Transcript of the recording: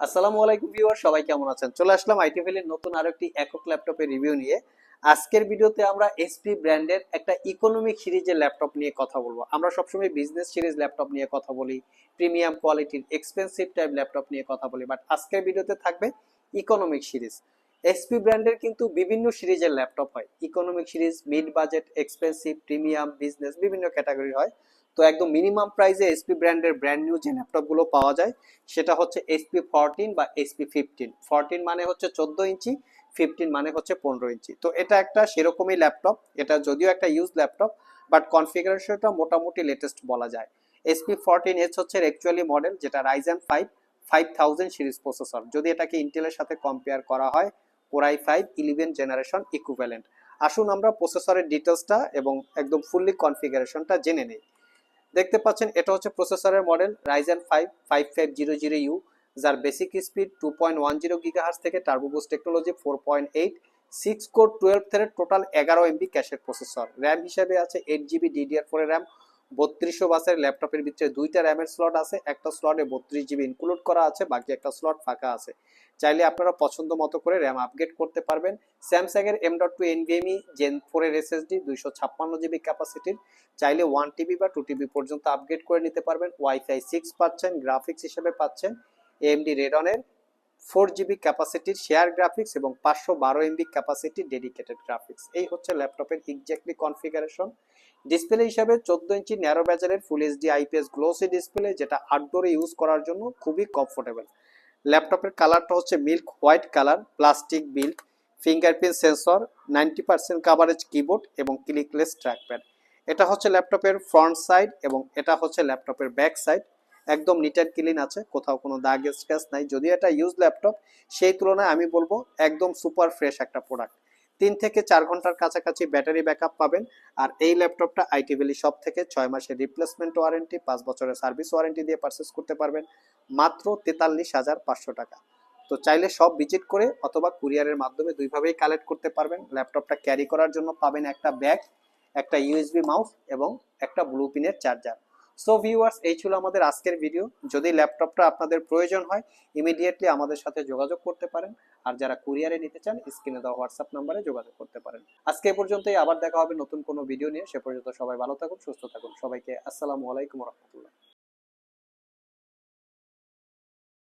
আসসালামু আলাইকুম ভিউয়ার সবাই কেমন আছেন? চলে আসলাম আইটি ভ্যালির নতুন আরও একটি একক ল্যাপটপের রিভিউ নিয়ে। আজকের ভিডিওতে আমরা এসপি ব্র্যান্ডের একটা ইকোনমিক সিরিজের ল্যাপটপ নিয়ে কথা বলব। আমরা সবসময় বিজনেস সিরিজ ল্যাপটপ নিয়ে কথা বলি প্রিমিয়াম কোয়ালিটির এক্সপেন্সিভ টাইপ ল্যাপটপ নিয়ে কথা বলি বাট আজকের ভিডিওতে থাকবে ইকোনমিক সিরিজ এসপি ব্র্যান্ডের কিন্তু বিভিন্ন সিরিজের ল্যাপটপ হয়। Economic series mid budget expensive premium business বিভিন্ন ক্যাটাগরি হয়। তো একদম মিনিমাম প্রাইসে এসপি ব্র্যান্ডের ব্র্যান্ড নিউ যে ল্যাপটপগুলো পাওয়া যায়, সেটা হচ্ছে এসপি ফোরটিন বা এসপি ফিফটিন ফোরটিন মানে হচ্ছে চোদ্দ ইঞ্চি ফিফটিন মানে হচ্ছে পনেরো ইঞ্চি। তো এটা একটা সেরকমই ল্যাপটপ এটা যদিও একটা ইউজ ল্যাপটপ বাট কনফিগারেশনটা মোটামুটি লেটেস্ট বলা যায়। এসপি ফোরটিন এস হচ্ছে অ্যাকচুয়ালি মডেল যেটা Ryzen five five thousand series processor যদি এটাকে ইন্টেলের সাথে কম্পেয়ার করা হয় core i five eleven generation equivalent আসুন আমরা প্রসেসরের ডিটেলসটা এবং একদম ফুললি কনফিগারেশনটা জেনে নেই। দেখতে পাচ্ছেন, এটা হচ্ছে প্রসেসরের model Ryzen five five five zero zero U যার basic speed two point one zero gigahertz থেকে turbo boost technology four point eight six core twelve thread total এগারো এমবি ক্যাশের প্রসেসর র্যাম হিসেবে আছে eight GB DDR four RAM বত্রিশশো বাসের ল্যাপটপের ভিতরে দুইটা র্যামের স্লট আছে, একটা স্লটে বত্রিশ জিবি ইনক্লুড করা আছে, বাকি একটা স্লট ফাঁকা আছে। চাইলে আপনারা পছন্দ মতো করে র্যাম আপগ্রেড করতে পারবেন। স্যামসাং এর M dot two NVMe gen ফোরের এসএসডি দুইশো ছাপ্পান্ন জিবি ক্যাপাসিটির চাইলে ওয়ান টিবি বা টু টিবি পর্যন্ত আপগ্রেড করে নিতে পারবেন। ওয়াইফাই সিক্স পাচ্ছেন গ্রাফিক্স হিসেবে পাচ্ছেন এএমডি রেডনের ফোর জিবি ক্যাপাসিটির শেয়ার গ্রাফিক্স এবং পাঁচশো বারো এমবি ক্যাপাসিটির ডেডিকেটেড গ্রাফিক্স এই হচ্ছে ল্যাপটপের এক্স্যাক্টলি কনফিগারেশন ডিসপ্লে হিসাবে চোদ্দ inch narrow ব্যাজারের full HD IPS glossy display যেটা আউটডোরে ইউজ করার জন্য খুবই কমফোর্টেবল ল্যাপটপের কালারটা হচ্ছে milk white colour plastic build fingerprint sensor ninety percent coverage keyboard এবং ক্লিকলেস ট্র্যাকপ্যাড এটা হচ্ছে ল্যাপটপের ফ্রন্ট সাইড এবং এটা হচ্ছে ল্যাপটপের ব্যাক সাইড একদম নিট অ্যান্ড ক্লিন আছে, কোথাও কোনো দাগ স্ক্র্যাচ নাই। যদিও এটা ইউজ ল্যাপটপ সেই তুলনায় আমি বলব একদম সুপার ফ্রেশ একটা প্রোডাক্ট তিন থেকে চার ঘণ্টার কাছাকাছি ব্যাটারি ব্যাকআপ পাবেন। আর এই ল্যাপটপটা আইটি শপ থেকে ছয় মাসের রিপ্লেসমেন্ট ওয়ারেন্টি পাঁচ বছরের সার্ভিস ওয়ারেন্টি দিয়ে পারচেস করতে পারবেন। মাত্র তেতাল্লিশ হাজার পাঁচশো টাকা। তো চাইলে সব ভিজিট করে অথবা কুরিয়ারের মাধ্যমে দুইভাবেই কালেক্ট করতে পারবেন। ল্যাপটপটা ক্যারি করার জন্য পাবেন একটা ব্যাগ একটা ইউএসবি মাউস এবং একটা ব্লু পিনের চার্জার সো ভিউয়ার্স এই ছিল আমাদের আজকের ভিডিও যদি ল্যাপটপটা আপনাদের প্রয়োজন হয় ইমিডিয়েটলি আমাদের সাথে যোগাযোগ করতে পারেন। আর যারা কুরিয়ারে নিতে চান স্ক্রিনে দেওয়া হোয়াটসঅ্যাপ নাম্বারে যোগাযোগ করতে পারেন। আজকে এ পর্যন্তই, আবার দেখা হবে নতুন কোনো ভিডিও নিয়ে। সে পর্যন্ত সবাই ভালো থাকুন, সুস্থ থাকুন। সবাইকে আসসালামু আলাইকুম রহমতুল্লাহ।